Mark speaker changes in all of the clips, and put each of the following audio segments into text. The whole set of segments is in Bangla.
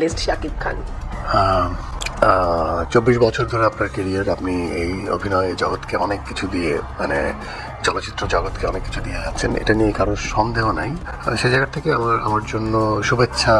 Speaker 1: লিস্ট শাকিব খান
Speaker 2: চব্বিশ বছর ধরে আপনার কেরিয়ার আপনি এই অভিনয় জগৎকে অনেক কিছু দিয়ে মানে চলচ্চিত্র জগৎকে অনেক কিছু দিয়ে যাচ্ছেন এটা নিয়ে কারোর সন্দেহ নাই। সে জায়গা থেকে আমার আমার জন্য শুভেচ্ছা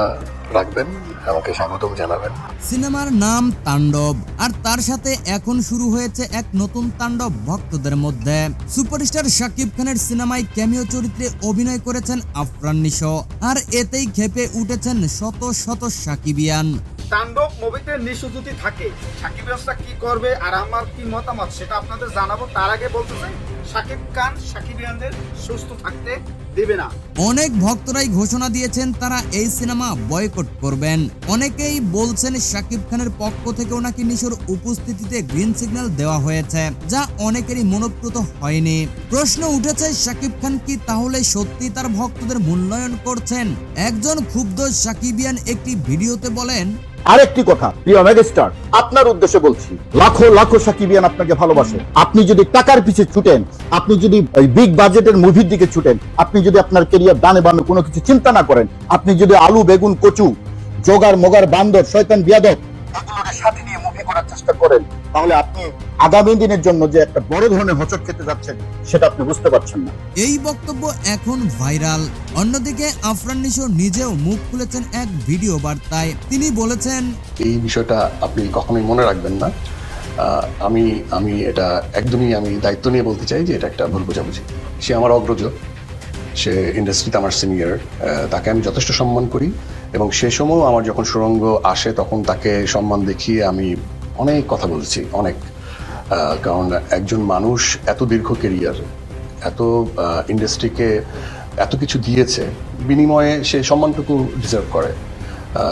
Speaker 2: রাখবেন আমাকে স্বাগতম জানাবেন।
Speaker 3: সিনেমার নাম তাণ্ডব আর তার সাথে এখন শুরু হয়েছে এক নতুন তাণ্ডব ভক্তদের মধ্যে। সুপারস্টার শাকিব খানের সিনেমায় ক্যামিও চরিত্রে অভিনয় করেছেন আফরান নিশো আর এতেই খেপে উঠেছেন শত শত সাকিবিয়ান
Speaker 4: তাণ্ডব মুভিতে নিশু যদি থাকে সাকিব ব্যবস্থা কি করবে আর আমার কি মতামত সেটা আপনাদের জানাব। তার আগে বলতে চাই সাকিব খান সাকিবিয়ানদের সুস্থ থাকতে দেবে না।
Speaker 3: অনেক ভক্তরাই ঘোষণা দিয়েছেন তারা এই সিনেমা বয়কট করবেন। অনেকেই বলছেন শাকিব খানের পক্ষ থেকেও নাকি নিশোর উপস্থিতিতে গ্রিন সিগন্যাল দেওয়া হয়েছে যা অনেকেরই মনোপ্রত হয়নি। প্রশ্ন উঠেছে শাকিব খান কি তাহলে সত্যি তার ভক্তদের মূল্যায়ন করছেন? একজন ক্ষুব্ধ সাকিবিয়ান একটি ভিডিওতে বলেন
Speaker 5: আরেকটি কথা প্রিয় মেগাস্টার আপনার উদ্দেশ্যে বলছি লাখো লাখো সাকিবিয়ান আপনাকে ভালোবাসে। আপনি যদি টাকার পিছে ছুটেন আপনি যদি বিগ বাজেটের মুভির দিকে ছুটেন আপনি যদি আপনার কেরিয়ার দানে বামে কোনো কিছু চিন্তা না করেন আপনি যদি আলু বেগুন কচু জোগার মোগার বান্দর শয়তান বিয়াদব এগুলোকে সাথে নিয়ে মুভি করার চেষ্টা করেন তাহলে আপনি আগামী দিনের জন্য যে একটা বড় ধরনের হোঁচট খেতে যাচ্ছেন সেটা আপনি বুঝতে পারছেন না।
Speaker 3: এই বক্তব্য এখন ভাইরাল। অন্যদিকে আফরান নিশো নিজেও মুখ খুলেছেন এক ভিডিও বার্তায়। তিনি বলেছেন
Speaker 2: এই বিষয়টা আপনি কখনোই মনে রাখবেন না। আহ, আমি আমি এটা একদমই আমি দায়িত্ব নিয়ে বলতে চাই যে এটা একটা ভুল বোঝাবুঝি। সে আমার অগ্রজ। সে ইন্ডাস্ট্রিতে আমার সিনিয়র তাকে আমি যথেষ্ট সম্মান করি এবং সে সময় আমার যখন সুরঙ্গ আসে তখন তাকে সম্মান দেখিয়ে আমি অনেক কথা বলেছি, অনেক। কারণ একজন মানুষ এত দীর্ঘ কেরিয়ার এত ইন্ডাস্ট্রিকে এত কিছু দিয়েছে, বিনিময়ে সে সম্মানটুকু ডিজার্ভ করে।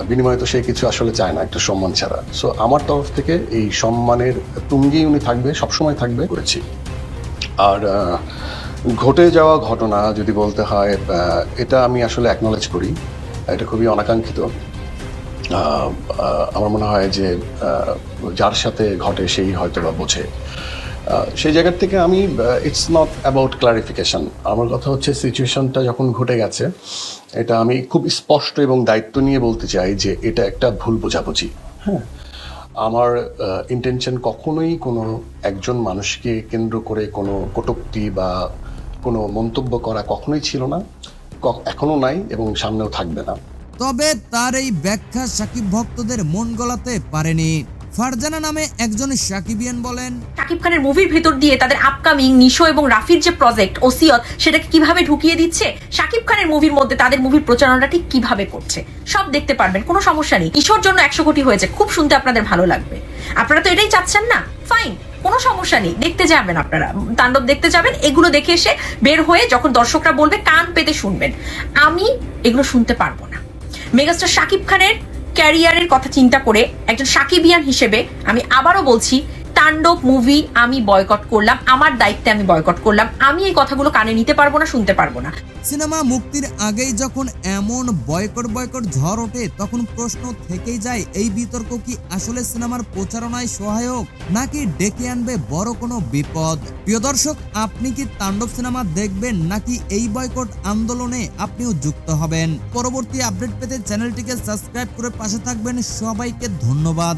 Speaker 2: বিনিময়ে তো সে কিছু আসলে চায় না, একটা সম্মান ছাড়া। সো আমার তরফ থেকে এই সম্মানের তুঙ্গেই উনি থাকবে, সবসময় থাকবে করেছি। আর ঘটে যাওয়া ঘটনা যদি বলতে হয় এটা আমি আসলে অ্যাকনলেজ করি। এটা খুবই অনাকাঙ্ক্ষিত। আমার মনে হয় যে যার সাথে ঘটে সেই হয়তো বা বোঝে। সেই জায়গার থেকে আমি ইটস নট অ্যাবাউট ক্লারিফিকেশন আমার কথা হচ্ছে সিচুয়েশনটা যখন ঘটে গেছে, এটা আমি খুব স্পষ্ট এবং দায়িত্ব নিয়ে বলতে চাই যে, এটা একটা ভুল বোঝাবুঝি। হ্যাঁ? আমার ইন্টেনশন কখনোই কোনো একজন মানুষকে কেন্দ্র করে কোনো কটুক্তি বা কোনো মন্তব্য করা কখনোই ছিল না এখনও নাই এবং সামনেও থাকবে না।
Speaker 3: তবে তার এই ব্যাখ্যা সাকিব ভক্তদের মন গলাতে পারেনি। ফারজানা নামে একজন সাকিবিয়ান বলেন
Speaker 6: শাকিব খানের মুভির ভেতর দিয়ে তাদের আপকামিং নিশো এবং রাফির যে প্রজেক্ট ওসিয়ত সেটাকে কীভাবে ঢুকিয়ে দিচ্ছে? শাকিব খানের মুভির মধ্যে তাদের মুভির প্রচারণা ঠিক কীভাবে করছে? সব দেখতে পারবেন কোনো সমস্যা নেই। নিশোর জন্য একশো কোটি হয়েছে খুব শুনতে আপনাদের ভালো লাগবে। আপনারা তো এটাই চাচ্ছেন না? ফাইন কোনো সমস্যা নেই, দেখতে যাবেন আপনারা। তাণ্ডব দেখতে যাবেন, এগুলো দেখে এসে বের হয়ে যখন দর্শকরা বলবে, কান পেতে শুনবেন। আমি এগুলো শুনতে পারব না। মেগাস্টার শাকিব খানের ক্যারিয়ারের কথা চিন্তা করে একজন সাকিবিয়ান হিসেবে আমি আবারও বলছি তাণ্ডব মুভি আমি বয়কট করলাম, আমার দায়িত্বে আমি বয়কট করলাম, আমি এই কথাগুলো কানে নিতে পারব না, শুনতে পারব না।
Speaker 3: সিনেমা মুক্তির আগেই যখন এমন বয়কট বয়কট ঝড় ওঠে, তখন প্রশ্ন থেকেই যায়, এই বিতর্ক কি আসলে সিনেমার প্রচারণায় সহায়ক, নাকি ডেকে আনবে বড় কোনো বিপদ? প্রিয় দর্শক, আপনি কি তাণ্ডব সিনেমা দেখবেন, নাকি এই বয়কট আন্দোলনে আপনিও যুক্ত হবেন? পরবর্তী আপডেট পেতে চ্যানেলটিকে সাবস্ক্রাইব করে পাশে থাকবেন। সবাইকে ধন্যবাদ।